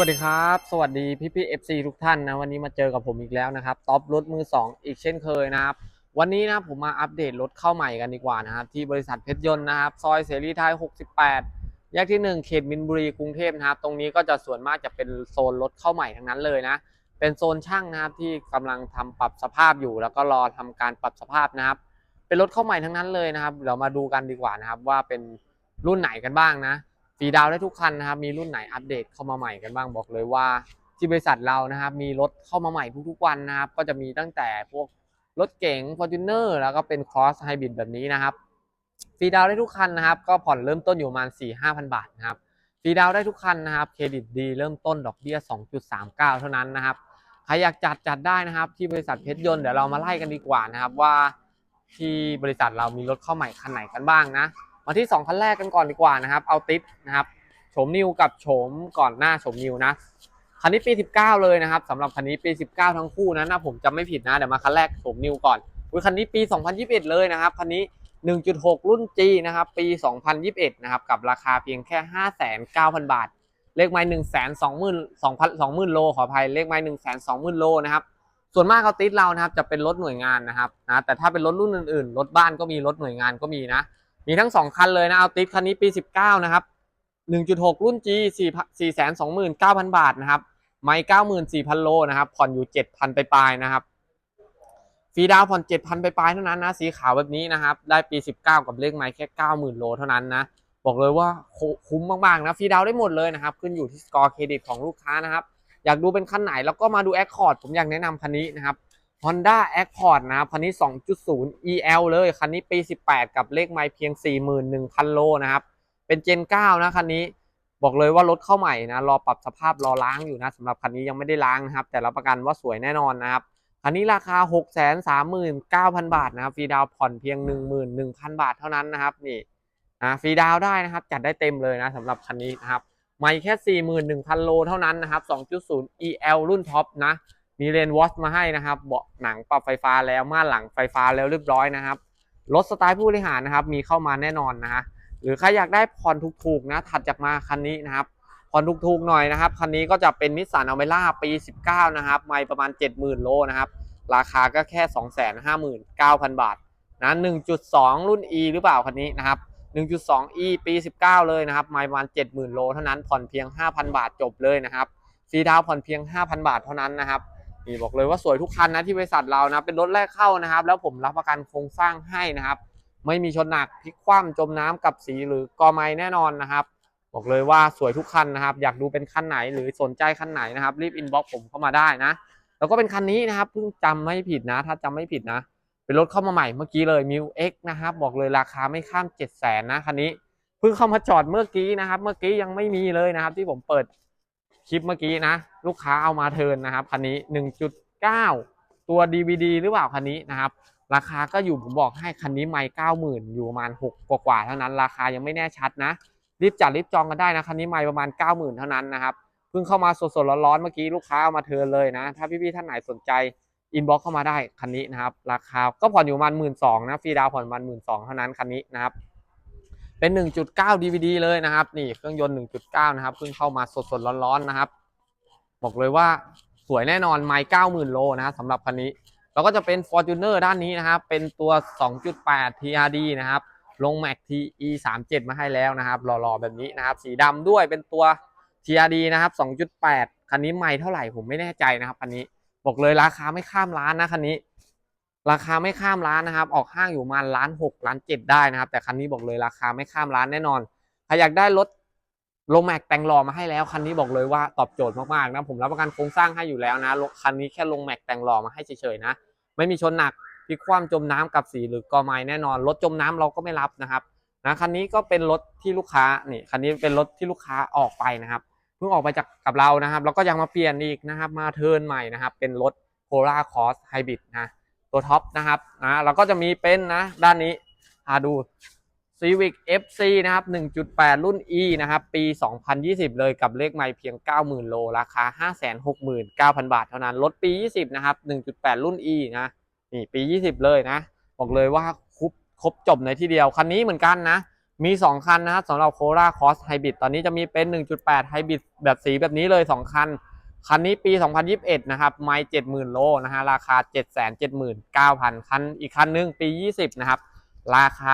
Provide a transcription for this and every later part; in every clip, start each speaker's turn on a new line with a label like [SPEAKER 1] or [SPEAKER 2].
[SPEAKER 1] วัสดีครับ สวัสดีพี่พี่เอฟซีทุกท่านนะ วันนี้มาเจอกับผมอีกแล้วนะครับท็อปรถมือ 2 อีกเช่นเคยนะครับ วันนี้นะผมมาอัปเดตรถเข้าใหม่กันดีกว่านะครับ ที่บริษัทเพชรยนต์นะครับ ซอยเสรีไทย 68 แยกที่ 1 เขตมินบุรีกรุงเทพนะครับ ตรงนี้ก็จะส่วนมากจะเป็นโซนรถเข้าใหม่ทั้งนั้นเลยนะ เป็นโซนช่างนะครับที่กำลังทำปรับสภาพอยู่ แล้วก็รอทำการปรับสภาพนะครับ เป็นรถเข้าใหม่ทั้งนั้นเลยนะครับเดี๋ยวมาดูกันดีกว่านะครับว่าเป็นรุ่นไหนกันบ้างนะ ฟรีดาวได้ทุกคันนะครับ มีรุ่นไหนอัปเดตเข้ามาใหม่กันบ้างบอกเลยว่าที่บริษัทเรานะครับ มีรถเข้ามาใหม่ทุกๆวันนะครับ ก็จะมีตั้งแต่พวกรถเก๋ง Fortuner แล้วก็เป็น Cross Hybrid แบบนี้นะครับฟรีดาวได้ทุกคันนะครับ ก็ผ่อนเริ่มต้นอยู่ประมาณ 4 5 0 0บาทนะครับฟรีดาวได้ทุกคันนะครับเครดิตดีเริ่มต้นดอกเบี้ย 2.39 เท่านั้นนะครับใครอยากจัดจัดได้นะครับ ที่บริษัทเพชรยนต์เดี๋ยวเรามาไล่กันดีกว่านะครับว่าที่บริษัทเรามีรถเข้าใหม่คันไหนกันบ้างนะ มาที่ 2 คันแรกกันก่อนดีกว่านะครับเอาติดนะครับโฉมนิวกับโฉมก่อนหน้าโฉมนิวนะคันนี้ปี 19 เลยนะครับสำหรับคันนี้ปี 19 ทั้งคู่นะนะผมจำไม่ผิดนะเดี๋ยวมาคันแรกโฉมนิวก่อนอุ้ยคันนี้ปี 2021 เลยนะครับคันนี้ 1.6 รุ่น G นะครับปี 2021 นะครับกับราคาเพียงแค่ 5,900 บาท เลขไม้1 2 0 0 0 2,000 20,000 โลขออภัยเลขไม้1 2 0 0 0 0 โลนะครับส่วนมากเขาติดเรานะครับจะเป็นรถหน่วยงานนะครับนะแต่ถ้าเป็นรถรุ่นอื่นๆรถบ้านก็มีรถหน่วยงานก็มีนะ มีทั้ง 2 คันเลยนะเอาติดคันนี้ปี 19 นะครับ 1.6 รุ่น G 4 429,000 บาทนะครับ ไม้94,000 โลนะครับ ผ่อนอยู่ 7,000 ไปปลายนะครับ ฟรีดาวผ่อน 7,000 ไปปลายเท่านั้นนะ สีขาวแบบนี้นะครับ ได้ปี 19 กับเลขไม้แค่ 90,000 โลเท่านั้นนะ บอกเลยว่าคุ้มมากๆนะ ฟรีดาวได้หมดเลยนะครับ ขึ้นอยู่ที่สกอร์เครดิตของลูกค้านะครับ อยากดูเป็นคันไหนแล้วก็มาดู Accord ผมอยากแนะนำคันนี้นะครับ Honda Accord นะครับคันนี้ 2.0 EL เลย คันนี้ปี 18 กับเลขไมล์เพียง 41,000 โลนะครับ เป็นเจน 9 นะคันนี้บอกเลยว่ารถเข้าใหม่นะรอปรับสภาพรอล้างอยู่นะสำหรับคันนี้ยังไม่ได้ล้างนะครับ แต่รับประกันว่าสวยแน่นอนนะครับคันนี้ราคา 639,000 บาทนะครับฟรีดาวผ่อนเพียง 11,000 บาทเท่านั้นนะครับนี่นะฟรีดาวได้นะครับ จัดได้เต็มเลยนะสำหรับคันนี้นะครับไม่แค่ 41,000 โลเท่านั้นนะครับ 2.0 EL รุ่นท็อปนะ มีเลนวอชมาให้นะครับเบาะหนังปรับไฟฟ้าแล้วม่านหลังไฟฟ้าแล้วเรียบร้อยนะครับรถสไตล์ผู้บริหารนะครับ มีเข้ามาแน่นอนนะฮะหรือใครอยากได้ผ่อนถูกๆนะถัดจากมาคันนี้นะครับผ่อนถูกๆหน่อยนะครับคันนี้ก็จะเป็นนิสสันอเมร่าปี 19 นะครับไม่ประมาณ 70,000 โลนะครับ ราคาก็แค่ 259,000 บาทนะ1.2 รุ่น E หรือเปล่าคันนี้นะครับ 1.2 E ปี 19 เลยนะครับไม่ประมาณ 70,000 โลเท่านั้นผ่อนเพียง 5,000 บาทจบเลยนะครับฟรีดาวผ่อนเพียง 5,000 บาทเท่านั้นนะครับ นี่บอกเลยว่าสวยทุกคันนะที่บริษัทเรานะเป็นรถแรกเข้านะครับ แล้วผมรับประกันโครงสร้างให้นะครับ ไม่มีชนหนักพลิกคว่ำจมน้ำกับสีหรือกอไม้แน่นอนนะครับ บอกเลยว่าสวยทุกคันนะครับ อยากดูเป็นคันไหนหรือสนใจคันไหนนะครับ รีบอินบ็อกผมเข้ามาได้นะ แล้วก็เป็นคันนี้นะครับเพิ่งจำไม่ผิดนะ ถ้าจำไม่ผิดนะ เป็นรถเข้ามาใหม่เมื่อกี้เลยมิวเอ็กนะครับบอกเลยราคาไม่ข้าม7 0 0 0 0นนะคันนี้เพิ่งเข้ามาจอดเมื่อกี้นะครับ เมื่อกี้ยังไม่มีเลยนะครับ ที่ผมเปิดคลิปเมื่อกี้นะ ลูกค้าเอามาเทินนะครับคันนี้ 1.9 ตัว DVD หรือเปล่าคันนี้นะครับ ราคาก็อยู่ผมบอกให้คันนี้ไม่เก้าหมื่นอยู่ประมาณหกกว่าๆเท่านั้น ราคายังไม่แน่ชัดนะ รีบจัดรีบจองกันได้นะคันนี้ไม่ประมาณเก้าหมื่นเท่านั้นนะครับเพิ่งเข้ามาสดๆร้อนๆเมื่อกี้ลูกค้าเอามาเทินเลยนะ ถ้าพี่ๆท่านไหนสนใจอินบ็อกเข้ามาได้คันนี้นะครับ ราคาก็ผ่อนอยู่ประมาณหมื่นสองนะฟรีดาวผ่อนประมาณหมื่นสองเท่านั้นคันนี้นะครับเป็น 1.9 DVD เลยนะครับ นี่เครื่องยนต์ 1.9 นะครับเพิ่งเข้ามาสดๆร้อนๆนะครับ บอกเลยว่าสวยแน่นอนไม่90,000 โลนะสำหรับคันนี้ แล้วก็จะเป็น Fortuner ด้านนี้นะครับ เป็นตัว 2.8 TRD นะครับ ลง Max TE 37มาให้แล้วนะครับหล่อๆแบบนี้นะครับ สีดำด้วยเป็นตัว TRD นะครับ 2.8 คันนี้ไม่เท่าไหร่ผมไม่แน่ใจนะครับคันนี้ บอกเลยราคาไม่ข้ามล้านนะคันนี้ ราคาไม่ข้ามล้านนะครับ ออกห้างอยู่มาล้านหกล้านเจ็ดได้นะครับ แต่คันนี้บอกเลยราคาไม่ข้ามล้านแน่นอนใครอยากได้รถ ลงแม็กแต่งหล่อมาให้แล้วคันนี้บอกเลยว่าตอบโจทย์มากๆนะผมรับประกันโครงสร้างให้อยู่แล้วนะคันนี้แค่ลงแม็กแต่งหล่อมาให้เฉยๆนะ ไม่มีชนหนักพลิกคว่ำจมน้ำกับสีหรือกอไม้แน่นอนรถจมน้ำเราก็ไม่รับนะครับนะคันนี้ก็เป็นรถที่ลูกค้านี่คันนี้เป็นรถที่ลูกค้าออกไปนะครับเพิ่งออกไปจากกับเรานะครับ แล้วก็ยังมาเปลี่ยนอีกนะครับ มาเทิร์นใหม่นะครับ เป็นรถ p o l a r Cross Hybrid นะตัวท็อปนะครับนะแล้วก็จะมีเป็นนะด้านนี้หาดู Civic FC นะครับ 1.8 รุ่น E นะครับ ปี 2020 เลยกับเลขไม่เพียง 90,000 โล ราคา 569,000 บาทเท่านั้น รถปี 20 นะครับ 1.8 รุ่น E นะ นี่ปี 20 เลยนะ บอกเลยว่าครบครบจบในที่เดียว คันนี้เหมือนกันนะ มี 2 คันนะครับสำหรับโคราคอสไฮบริดตอนนี้จะมีเป็น 1.8 ไฮบริดแบบสีแบบนี้เลย 2 คัน คันนี้ปี 2021 นะครับ ไม่ 70,000 โล นะฮะ ราคา 779,000 คัน อีกคันนึงปี 20 นะครับ ราคา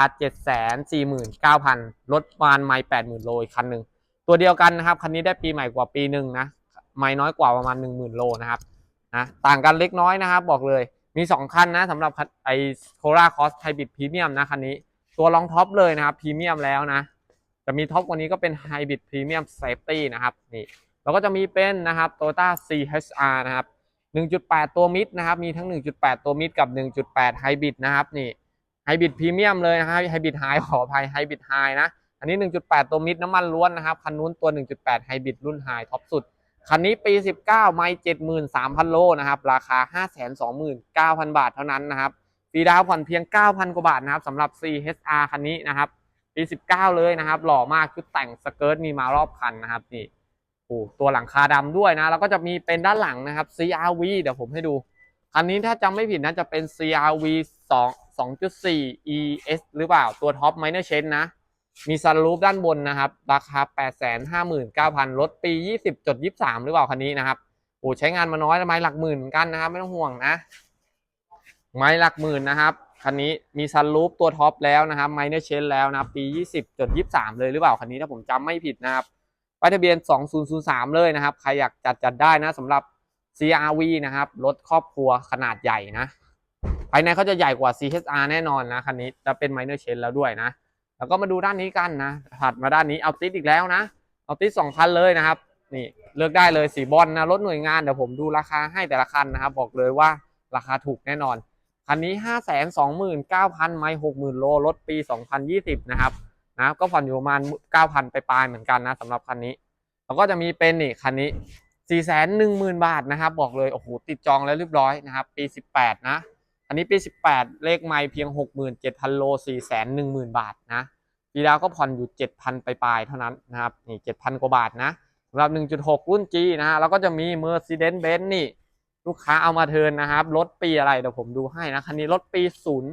[SPEAKER 1] 749,000 รถประมาณไม่80,000 โลอีกคันหนึ่ง ตัวเดียวกันนะครับ คันนี้ได้ปีใหม่กว่าปีหนึ่งนะ ไม่น้อยกว่าประมาณ 10,000 โลนะครับ นะ ต่างกันเล็กน้อยนะครับ บอกเลย มี 2 คันนะสำหรับไอโคราคอสไฮบริดพรีเมียมนะคันนี้ ตัวรองท็อปเลยนะครับพรีเมียมแล้วนะ จะมีท็อปกว่านี้ก็เป็นไฮบริดพรีเมียมเซฟตี้นะครับ นี่ แล้วก็จะมีเป็นนะครับ Toyota CHR นะครับ1.8 ตัวมิดนะครับ มีทั้ง 1.8 ตัวมิดกับ 1.8ไฮบริดนะครับ นี่ ไฮบริดพรีเมียมเลยนะครับไฮบริดไฮขออภัยไฮบริดไฮนะ อันนี้ 1.8 ตัวมิดน้ำมันล้วนนะครับ คันนู้นตัว 1.8 ไฮบริดรุ่นไฮท็อปสุด คันนี้ปี 19 ไม่ 73,000 โลนะครับ ราคา 529,000 บาทเท่านั้นนะครับฟรีดาวน์ผ่อนเพียง 9,000 กว่าบาทนะครับสำหรับ CHR คันนี้นะครับ ปี 19 เลยนะครับ หล่อมากชุดแต่งสเกิร์ตมีมารอบคันนะครับนี่โอ้ตัวหลังคาดำด้วยนะ แล้วก็จะมีเป็นด้านหลังนะครับ CRV เดี๋ยวผมให้ดู คันนี้ถ้าจำไม่ผิดนะจะเป็น CRV 2 2.4 ES หรือเปล่าตัวท็อปไมเนอร์เชนนะ มีซันรูฟด้านบนนะครับ ราคา 859,000รถปี 20.23 หรือเปล่าคันนี้นะครับโอ้ใช้งานมาน้อยทำไมหลักหมื่นกันนะครับ ไม่ต้องห่วงนะ ไม้หลักหมื่นนะครับคันนี้มีซันรูฟตัวท็อปแล้วนะครับไมเนอร์เชนแล้วนะปี 20.23 เลยหรือเปล่าคันนี้ถ้าผมจำไม่ผิดนะครับป้ายทะเบียน 2003 เลยนะครับ ใครอยากจัดจัดได้นะสำหรับ CRV นะครับ รถครอบครัวขนาดใหญ่นะ ภายในเขาจะใหญ่กว่า CHR แน่นอนนะคันนี้จะเป็นไมเนอร์เชนแล้วด้วยนะ แล้วก็มาดูด้านนี้กันนะถัดมาด้านนี้เอาติดอีกแล้วนะเอาติดสองคันเลยนะครับนี่เลือกได้เลยสีบอลนะรถหน่วยงานเดี๋ยวผมดูราคาให้แต่ละคันนะครับบอกเลยว่าราคาถูกแน่นอนคันนี้ 5 2 9 0 0 0 ไมล์60,000 โล รถปี 2020 นะครับนะก็ผ่อนอยู่ประมาณ 9,000 ไปปลายเหมือนกันนะสำหรับคันนี้ แล้วก็จะมีเป็นนี่คันนี้ 410,000 บาทนะครับ บอกเลย โอ้โห ติดจองแล้วเรียบร้อยนะครับ ปี 18 นะ อันนี้ปี 18 เลขไมล์เพียง 67,000 โล 410,000 บาทนะปีดาวก็ผ่อนอยู่ 7,000 ไปปลายเท่านั้นนะครับนี่7,000 กว่าบาทนะสำหรับ 1.6 รุ่น G นะฮะแล้วก็จะมี Mercedes-Benz นี่ ลูกค้าเอามาเทินนะครับรถปีอะไรเดี๋ยวผมดูให้นะคันนี้รถปีศูนย์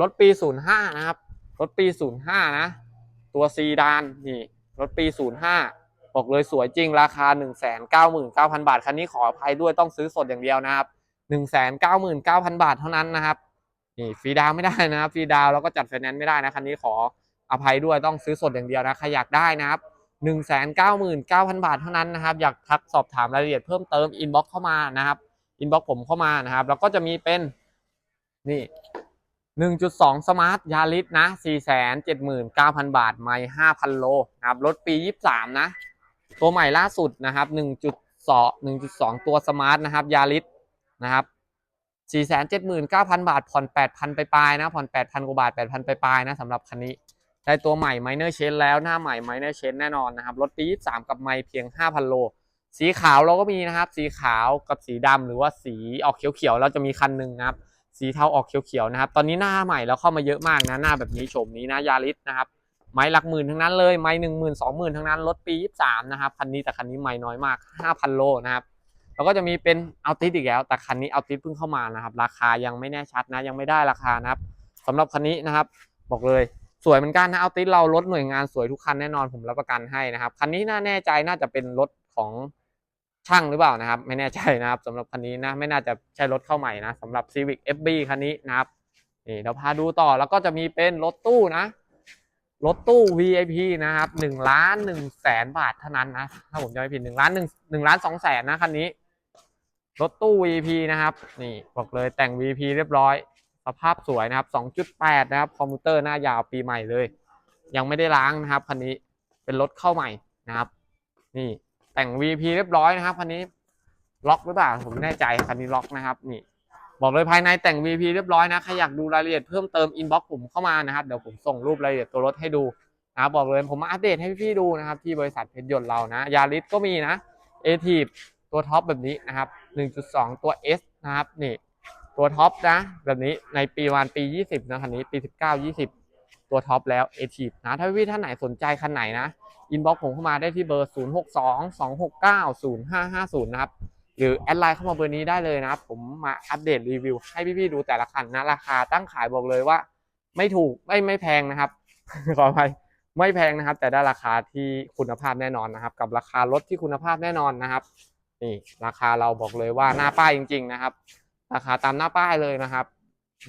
[SPEAKER 1] รถปีศูนะครับรถปีศูนะ ตัวซีดานนี่รถปีศูนย์ห้าบอกเลยสวยจริงราคาหนึ่งแสนเก้าหมื่นเก้าพันบาท คันนี้ขออภัยด้วยต้องซื้อสดอย่างเดียวนะครับ หนึ่งแสนเก้าหมื่นเก้าพันบาทเท่านั้นนะครับนี่ฟรีดาวไม่ได้นะครับฟรีดาวแล้วก็จัดไฟแนนซ์ไม่ได้นะคันนี้ขออภัยด้วยต้องซื้อสดอย่างเดียวนะใครอยากได้นะครับหนึ่งแสนเก้าหมื่นเก้าพันบาทเท่านั้นนะครับ อยากทักสอบถามรายละเอียดเพิ่มเติมอินบ็อกเข้ามานะครับอินบ็อกผมเข้ามานะครับ แล้วก็จะมีเป็นนี่หนึ่งจุดสองสมาร์ทยาริสนะสี่แสนเจ็ดหมื่นเก้าพันบาท ไม่ห้าพันโลนะครับรถปียี่สามนะ ตัวใหม่ล่าสุดนะครับหนึ่งจุดสองหนึ่งจุดสองตัวสมาร์ทนะครับยาริส นะครับสี่แสนเจ็ดหมื่นเก้าพันบาท ผ่อนแปดพันไปปลายนะ ผ่อนแปดพันกว่าบาทแปดพันไปปลายนะสำหรับคันนี้ ได้ตัวใหม่ Minor Change แล้ว หน้าใหม่ Minor Change แน่นอนนะครับ รถปี 23 กับไม่เพียง 5,000 โล สีขาวเราก็มีนะครับ สีขาวกับสีดำหรือว่าสีออกเขียวๆ เราจะมีคันหนึ่งนะครับ สีเทาออกเขียวๆ นะครับ ตอนนี้หน้าใหม่แล้วเข้ามาเยอะมากนะ หน้าแบบนี้โฉมนี้นะ ยาริสนะครับไม้หลักหมื่นทั้งนั้นเลย ไม้หนึ่งหมื่นสองหมื่นทั้งนั้น รถปี 23 นะครับ คันนี้แต่คันนี้ไม่น้อยมาก 5,000 โลนะครับ แล้วก็จะมีเป็นเอาติสอีกแล้ว แต่คันนี้เอาติสเพิ่งเข้ามานะครับ ราคายังไม่แน่ชัดนะ ยังไม่ได้ราคานะครับสำหรับคันนี้นะครับ บอกเลยสวยเหมือนกันนะเอาติสเรารถหน่วยงานสวยทุกคันแน่นอนผมรับประกันให้นะครับคันนี้น่าแน่ใจน่าจะเป็นรถของช่างหรือเปล่านะครับ ไม่แน่ใจนะครับสำหรับคันนี้นะไม่น่าจะใช่รถเข้าใหม่นะสำหรับ Civic FB คันนี้นะครับนี่เดี๋ยวพาดูต่อแล้วก็จะมีเป็นรถตู้นะรถตู้ VIP นะครับหนึ่งล้านหนึ่งแสนบาทเท่านั้นนะถ้าผมจำไม่ผิดหนึ่งล้านหนึ่งหนึ่งล้านสองแสนนะคันนี้ รถตู้ VP นะครับ นี่บอกเลยแต่ง VP เรียบร้อย สภาพสวยนะครับ 2.8 นะครับ คอมพิวเตอร์หน้ายาวปีใหม่เลย ยังไม่ได้ล้างนะครับคันนี้เป็นรถเข้าใหม่นะครับ นี่แต่ง VP เรียบร้อยนะครับคันนี้ล็อกหรือเปล่าผมไม่แน่ใจคันนี้ล็อกนะครับ นี่บอกเลยภายในแต่ง VP เรียบร้อยนะใครอยากดูรายละเอียดเพิ่มเติมอินบ็อกซ์ผมเข้ามานะครับเดี๋ยวผมส่งรูปรายละเอียดตัวรถให้ดูนะครับบอกเลยผมมาอัปเดตให้พี่ๆดูนะครับ ที่บริษัทเพชรยนต์เรานะยาริสก็มีนะเอทีตัวท็อปแบบนี้นะครับ 1.2 ตัว S นะครับนี่ตัวท็อปนะ แบบนี้ในปีวันปี 20 นะคันนี้ปี 19 20 ตัวท็อปแล้วเอทีนะ ถ้าพี่ท่านไหนสนใจคันไหนนะอินบ็อกผมเข้ามาได้ที่เบอร์ 062 269 0550 นะครับ หรือแอดไลน์เข้ามาเบอร์นี้ได้เลยนะครับ ผมมาอัปเดตรีวิวให้พี่ๆดูแต่ละคันนะ ราคาตั้งขายบอกเลยว่า ไม่ถูกไม่ไม่แพงนะครับขออภัยไม่แพงนะครับ แต่ได้ราคาที่คุณภาพแน่นอนนะครับ กับราคารถที่คุณภาพแน่นอนนะครับ นี่ราคาเราบอกเลยว่าหน้าป้ายจริง ๆ นะครับ ราคาตามหน้าป้ายเลยนะครับ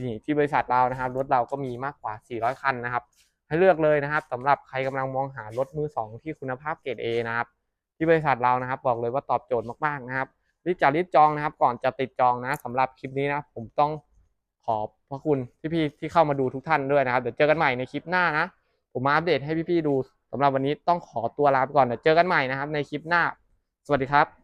[SPEAKER 1] นี่ที่บริษัทเรานะครับรถเราก็มีมากกว่า 400 คันนะครับ ให้เลือกเลยนะครับสำหรับใครกำลังมองหารถมือสองที่คุณภาพเกรด A นะครับ ที่บริษัทเรานะครับ บอกเลยว่าตอบโจทย์มากๆนะครับรีบจัดรีบจองนะครับ ก่อนจะติดจองนะสำหรับคลิปนี้นะผมต้องขอบพระคุณพี่ๆที่เข้ามาดูทุกท่านด้วยนะครับ เดี๋ยวเจอกันใหม่ในคลิปหน้านะ ผมมาอัปเดตให้พี่ๆดูสำหรับวันนี้ต้องขอตัวลาไปก่อนเดี๋ยวเจอกันใหม่นะครับ ในคลิปหน้า สวัสดีครับ